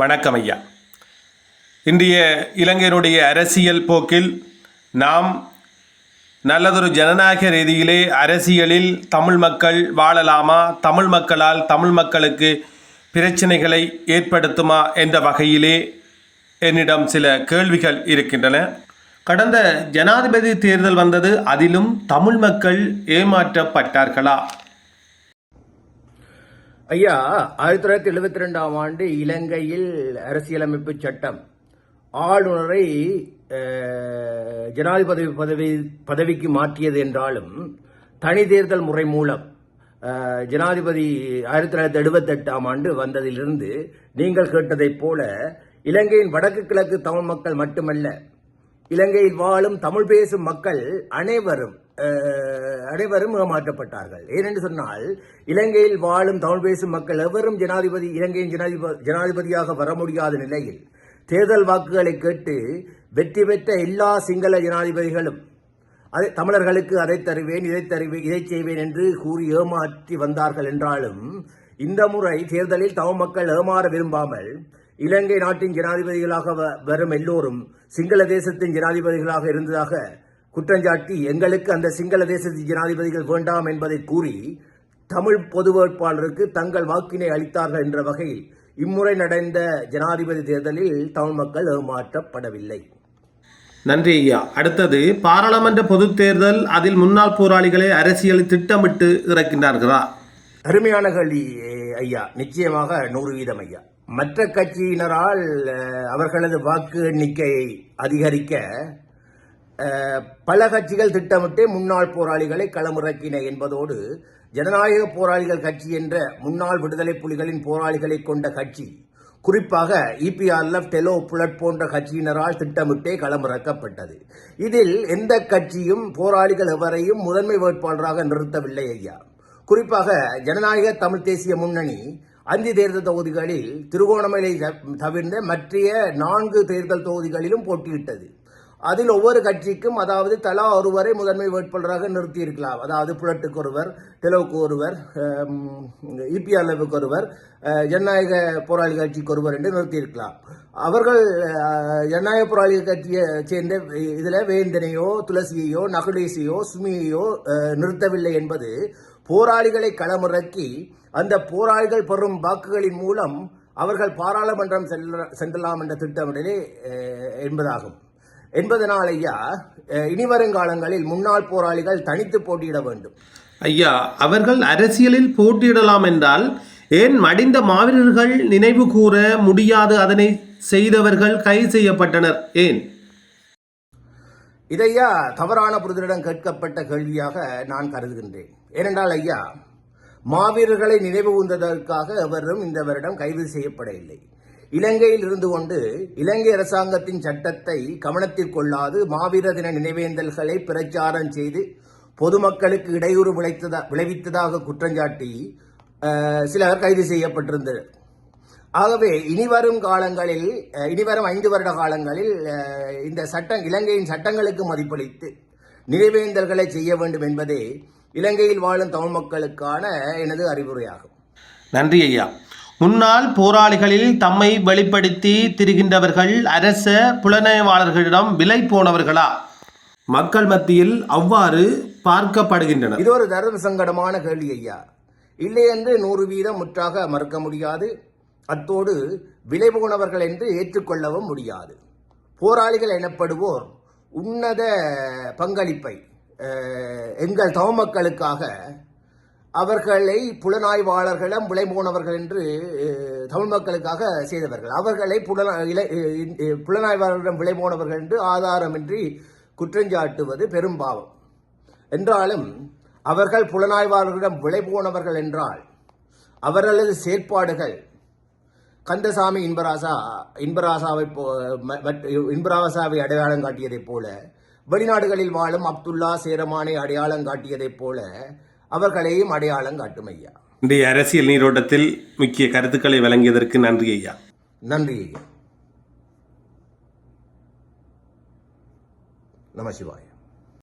வணக்கம் ஐயா. இன்றைய இலங்கையினுடைய அரசியல் போக்கில் நாம் நல்லதொரு ஜனநாயக ரீதியிலே அரசியலில் தமிழ் மக்கள் வாழலாமா? தமிழ் மக்களால் தமிழ் மக்களுக்கு பிரச்சனைகளை ஏற்படுத்துமா? என்ற வகையிலே என்னிடம் சில கேள்விகள் இருக்கின்றன. கடந்த ஜனாதிபதி தேர்தல் வந்தது அதிலும் தமிழ் மக்கள் ஏமாற்றப்பட்டார்களா? ஐயா ஆயிரத்தி தொள்ளாயிரத்தி எழுபத்தி ரெண்டாம் ஆண்டு இலங்கையில் அரசியலமைப்பு சட்டம். ஆளுநரை ஜனாதிபதி பதவி பதவிக்கு மாற்றியது என்றாலும் தனி தேர்தல் முறை மூலம் ஜனாதிபதி ஆயிரத்தி தொள்ளாயிரத்தி எழுபத்தி எட்டாம் ஆண்டு வந்ததிலிருந்து நீங்கள் கேட்டதைப் போல இலங்கையின் வடக்கு கிழக்கு தமிழ் மக்கள் மட்டுமல்ல இலங்கையில் வாழும் தமிழ் பேசும் மக்கள் அனைவரும் அனைவரும் ஏமாற்றப்பட்டார்கள். ஏனென்று சொன்னால் இலங்கையில் வாழும் தமிழ் பேசும் மக்கள் எவரும் ஜனாதிபதி இலங்கையின் ஜனாதிபதி ஜனாதிபதியாக வர முடியாத நிலையில் தேர்தல் வாக்குகளை கேட்டு வெற்றி பெற்ற எல்லா சிங்கள ஜனாதிபதிகளும் அதை தமிழர்களுக்கு அதை தருவேன் இதை தருவேன் இதை செய்வேன் என்று கூறி ஏமாற்றி வந்தார்கள் என்றாலும் இந்த முறை தேர்தலில் தமிழ் மக்கள் ஏமாற விரும்பாமல் இலங்கை நாட்டின் ஜனாதிபதிகளாக வரும் எல்லோரும் சிங்கள தேசத்தின் ஜனாதிபதிகளாக இருந்ததாக குற்றஞ்சாட்டி எங்களுக்கு அந்த சிங்கள தேசத்தின் ஜனாதிபதிகள் வேண்டாம் என்பதை கூறி தமிழ் பொது வேட்பாளருக்கு தங்கள் வாக்கினை அளித்தார்கள் என்ற வகையில் இம்முறை நடந்த ஜனாதிபதி தேர்தலில் தமிழ் மக்கள் ஏமாற்றப்படவில்லை. நன்றி ஐயா. அடுத்தது பாராளுமன்ற பொதுத் தேர்தல் அதில் முன்னாள் போராளிகளை அரசியல் திட்டமிட்டு இறக்கின்றார்களா அருமையான கேள்வி ஐயா. நிச்சயமாக நூறு வீதம் ஐயா. மற்ற கட்சியினரால் அவர்களது வாக்கு எண்ணிக்கை அதிகரிக்க பல கட்சிகள் திட்டமிட்டு முன்னாள் போராளிகளை களமிறக்கின என்பதோடு ஜனநாயக போராளிகள் கட்சி என்ற முன்னாள் விடுதலை புலிகளின் போராளிகளை கொண்ட கட்சி குறிப்பாக இபிஆர்எஃப் டெலோ புலட் போன்ற கட்சியினரால் திட்டமிட்டே களமிறக்கப்பட்டது. இதில் எந்த கட்சியும் போராளிகள் எவரையும் முதன்மை வேட்பாளராக நிறுத்தவில்லை ஐயா. குறிப்பாக ஜனநாயக தமிழ் தேசிய முன்னணி அஞ்சு தேர்தல் தொகுதிகளில் திருகோணமலை த- தவிர்ந்த மற்ற நான்கு தேர்தல் தொகுதிகளிலும் போட்டியிட்டது. அதில் ஒவ்வொரு கட்சிக்கும் அதாவது தலா ஒருவரை முதன்மை வேட்பாளராக நிறுத்தியிருக்கலாம். அதாவது புலட்டுக்கு ஒருவர் தெலுவுக்கு ஒருவர் இபிஆர்எஃப்க்கு ஒருவர் ஜனநாயக போராளி கட்சிக்கு ஒருவர் என்று நிறுத்தியிருக்கலாம். அவர்கள் ஜனநாயக போராளி கட்சியை சேர்ந்த இதில் வேந்தனையோ துளசியையோ நகுலேசியோ சுமியையோ நிறுத்தவில்லை என்பது போராளிகளை களமிறக்கி அந்த போராளிகள் பெறும் வாக்குகளின் மூலம் அவர்கள் பாராளுமன்றம் செல்ல சென்றலாம் என்ற திட்டமிடலே என்பதாகும். என்பதனால் ஐயா அஹ், இனி வருங்காலங்களில் முன்னாள் போராளிகள் தனித்து போட்டியிட வேண்டும். ஐயா அவர்கள் அரசியலில் போட்டியிடலாம் என்றால் ஏன் மடிந்த மாவீரர்கள் நினைவு கூற முடியாது அதனை செய்தவர்கள் கைது செய்யப்பட்டனர்? ஏன்? இதையா தவறான புரிதலிடம் கேட்கப்பட்ட கேள்வியாக நான் கருதுகின்றேன். ஏனென்றால் ஐயா மாவீரர்களை நினைவு கூர்ந்ததற்காக எவரும் இந்த வருடம் கைது செய்யப்படவில்லை. இலங்கையில் இருந்து கொண்டு இலங்கை அரசாங்கத்தின் சட்டத்தை கவனத்தில் கொள்ளாது மாவீர தின நினைவேந்தல்களை பிரச்சாரம் செய்து பொதுமக்களுக்கு இடையூறு விளைத்ததா விளைவித்ததாக குற்றஞ்சாட்டி சிலர் கைது செய்யப்பட்டிருந்தனர் ஆகவே இனிவரும் காலங்களில் இனிவரும் ஐந்து வருட காலங்களில் இந்த சட்டம் இலங்கையின் சட்டங்களுக்கு மதிப்பளித்து நினைவேந்தல்களை செய்ய வேண்டும் என்பதே இலங்கையில் வாழும் தமிழ் மக்களுக்கான எனது அறிவுரையாகும். நன்றி ஐயா. முன்னாள் போராளிகளில் தம்மை வெளிப்படுத்தி திரிகின்றவர்கள் அரச புலனாய்வாளர்களிடம் விலை போனவர்களா? மக்கள் மத்தியில் அவ்வாறு பார்க்கப்படுகின்றனர். இது ஒரு தர்ம சங்கடமான கேள்வி ஐயா. இல்லை என்று நூறு வீதம் முற்றாக மறுக்க முடியாது. அத்தோடு விலை போனவர்கள் என்று ஏற்றுக்கொள்ளவும் முடியாது. போராளிகள் எனப்படுவோர் உன்னத பங்களிப்பை எங்கள் தவமக்களுக்காக அவர்களை புலனாய்வாளர்களிடம் விலை போனவர்கள் என்று தமிழ் மக்களுக்காக செய்தவர்கள். அவர்களை புலனா புலனாய்வாளர்களிடம் விலை போனவர்கள் என்று ஆதாரமின்றி குற்றஞ்சாட்டுவது பெரும்பாவம் என்றாலும் அவர்கள் புலனாய்வாளர்களிடம் விலை போனவர்கள் என்றால் அவர்களது செயற்பாடுகள் கந்தசாமி இன்பராசா இன்பராசாவை போ மற்ற- இன்பராசாவை அடையாளம் காட்டியதைப் போல வெளிநாடுகளில் வாழும் அப்துல்லா சேரமானை அடையாளம் காட்டியதைப் போல அவர்களையும் அடையாளம் காட்டும் ஐயா. இன்றைய அரசியல் நீரோட்டத்தில் முக்கிய கருத்துக்களை வழங்கியதற்கு நன்றி ஐயா. நன்றி ஐயா. நம சிவாய.